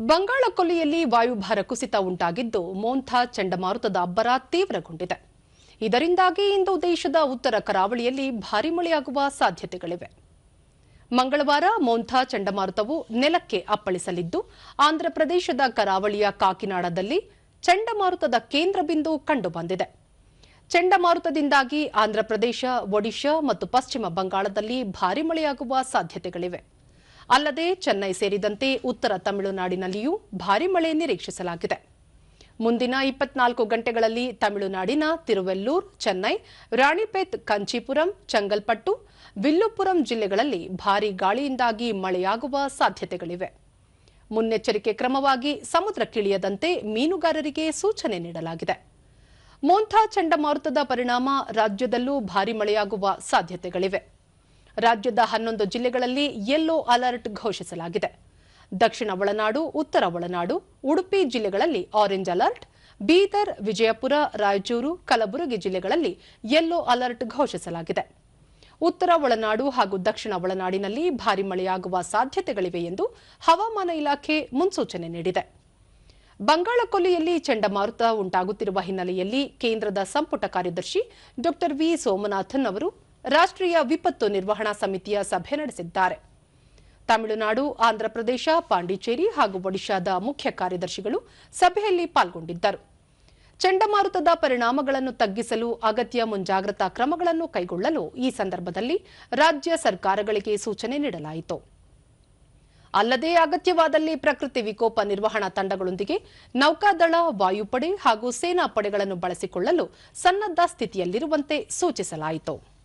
ಬಂಗಾಳ ಕೊಲ್ಲಿಯಲ್ಲಿ ವಾಯುಭಾರ ಕುಸಿತ ಉಂಟಾಗಿದ್ದು ಮೋಂಥಾ ಚಂಡಮಾರುತದ ಅಬ್ಬರ ತೀವ್ರಗೊಂಡಿದೆ. ಇದರಿಂದಾಗಿ ಇಂದು ದೇಶದ ಉತ್ತರ ಕರಾವಳಿಯಲ್ಲಿ ಭಾರೀ ಮಳೆಯಾಗುವ ಸಾಧ್ಯತೆಗಳಿವೆ. ಮಂಗಳವಾರ ಮೋಂಥಾ ಚಂಡಮಾರುತವು ನೆಲಕ್ಕೆ ಅಪ್ಪಳಿಸಲಿದ್ದು, ಆಂಧ್ರಪ್ರದೇಶದ ಕರಾವಳಿಯ ಕಾಕಿನಾಡದಲ್ಲಿ ಚಂಡಮಾರುತದ ಕೇಂದ್ರ ಬಿಂದು ಕಂಡುಬಂದಿದೆ. ಚಂಡಮಾರುತದಿಂದಾಗಿ ಆಂಧ್ರಪ್ರದೇಶ, ಒಡಿಶಾ ಮತ್ತು ಪಶ್ಚಿಮ ಬಂಗಾಳದಲ್ಲಿ ಭಾರೀ ಮಳೆಯಾಗುವ ಸಾಧ್ಯತೆಗಳಿವೆ. ಅಲ್ಲದೆ ಚೆನ್ನೈ ಸೇರಿದಂತೆ ಉತ್ತರ ತಮಿಳುನಾಡಿನಲ್ಲಿಯೂ ಭಾರಿ ಮಳೆ ನಿರೀಕ್ಷಿಸಲಾಗಿದೆ. ಮುಂದಿನ ಇಪ್ಪತ್ನಾಲ್ಕು ಗಂಟೆಗಳಲ್ಲಿ ತಮಿಳುನಾಡಿನ ತಿರುವೆಲ್ಲೂರ್, ಚೆನ್ನೈ ರಾಣಿಪೇತ್ ಕಂಚೀಪುರಂ, ಚಂಗಲ್ಪಟ್ಟು, ವಿಲ್ಲುಪುರಂ ಜಿಲ್ಲೆಗಳಲ್ಲಿ ಭಾರೀ ಗಾಳಿಯಿಂದಾಗಿ ಮಳೆಯಾಗುವ ಸಾಧ್ಯತೆಗಳಿವೆ. ಮುನ್ನೆಚ್ಚರಿಕೆ ಕ್ರಮವಾಗಿ ಸಮುದ್ರಕ್ಕಿಳಿಯದಂತೆ ಮೀನುಗಾರರಿಗೆ ಸೂಚನೆ ನೀಡಲಾಗಿದೆ. ಮೋಂಥಾ ಚಂಡಮಾರುತದ ಪರಿಣಾಮ ರಾಜ್ಯದಲ್ಲೂ ಭಾರೀ ಮಳೆಯಾಗುವ ಸಾಧ್ಯತೆಗಳಿವೆ. ರಾಜ್ಯದ ಹನ್ನೊಂದು ಜಿಲ್ಲೆಗಳಲ್ಲಿ ಯೆಲ್ಲೋ ಅಲರ್ಟ್ ಘೋಷಿಸಲಾಗಿದೆ. ದಕ್ಷಿಣ ಒಳನಾಡು, ಉತ್ತರ ಒಳನಾಡು, ಉಡುಪಿ ಜಿಲ್ಲೆಗಳಲ್ಲಿ ಆರೆಂಜ್ ಅಲರ್ಟ್ ಬೀದರ್, ವಿಜಯಪುರ, ರಾಯಚೂರು, ಕಲಬುರಗಿ ಜಿಲ್ಲೆಗಳಲ್ಲಿ ಯೆಲ್ಲೋ ಅಲರ್ಟ್ ಘೋಷಿಸಲಾಗಿದೆ. ಉತ್ತರ ಒಳನಾಡು ಹಾಗೂ ದಕ್ಷಿಣ ಒಳನಾಡಿನಲ್ಲಿ ಭಾರಿ ಮಳೆಯಾಗುವ ಸಾಧ್ಯತೆಗಳಿವೆ ಎಂದು ಹವಾಮಾನ ಇಲಾಖೆ ಮುನ್ಸೂಚನೆ ನೀಡಿದೆ. ಬಂಗಾಳಕೊಲ್ಲಿಯಲ್ಲಿ ಚಂಡಮಾರುತ ಉಂಟಾಗುತ್ತಿರುವ ಹಿನ್ನೆಲೆಯಲ್ಲಿ ಕೇಂದ್ರದ ಸಂಪುಟ ಕಾರ್ಯದರ್ಶಿ ಡಾ ವಿ ಸೋಮನಾಥನ್ ಅವರು ರಾಷ್ಟ್ರೀಯ ವಿಪತ್ತು ನಿರ್ವಹಣಾ ಸಮಿತಿಯ ಸಭೆ ನಡೆಸಿದ್ದಾರೆ. ತಮಿಳುನಾಡು, ಆಂಧ್ರಪ್ರದೇಶ, ಪಾಂಡಿಚೇರಿ ಹಾಗೂ ಒಡಿಶಾದ ಮುಖ್ಯ ಕಾರ್ಯದರ್ಶಿಗಳು ಸಭೆಯಲ್ಲಿ ಪಾಲ್ಗೊಂಡಿದ್ದರು. ಚಂಡಮಾರುತದ ಪರಿಣಾಮಗಳನ್ನು ತಗ್ಗಿಸಲು ಅಗತ್ಯ ಮುಂಜಾಗ್ರತಾ ಕ್ರಮಗಳನ್ನು ಕೈಗೊಳ್ಳಲು ಈ ಸಂದರ್ಭದಲ್ಲಿ ರಾಜ್ಯ ಸರ್ಕಾರಗಳಿಗೆ ಸೂಚನೆ ನೀಡಲಾಯಿತು. ಅಲ್ಲದೆ ಅಗತ್ಯವಾದಲ್ಲಿ ಪ್ರಕೃತಿ ವಿಕೋಪ ನಿರ್ವಹಣಾ ತಂಡಗಳೊಂದಿಗೆ ನೌಕಾದಳ, ವಾಯುಪಡೆ ಹಾಗೂ ಸೇನಾ ಪಡೆಗಳನ್ನು ಬಳಸಿಕೊಳ್ಳಲು ಸನ್ನದ್ಧ ಸ್ಥಿತಿಯಲ್ಲಿರುವಂತೆ ಸೂಚಿಸಲಾಯಿತು.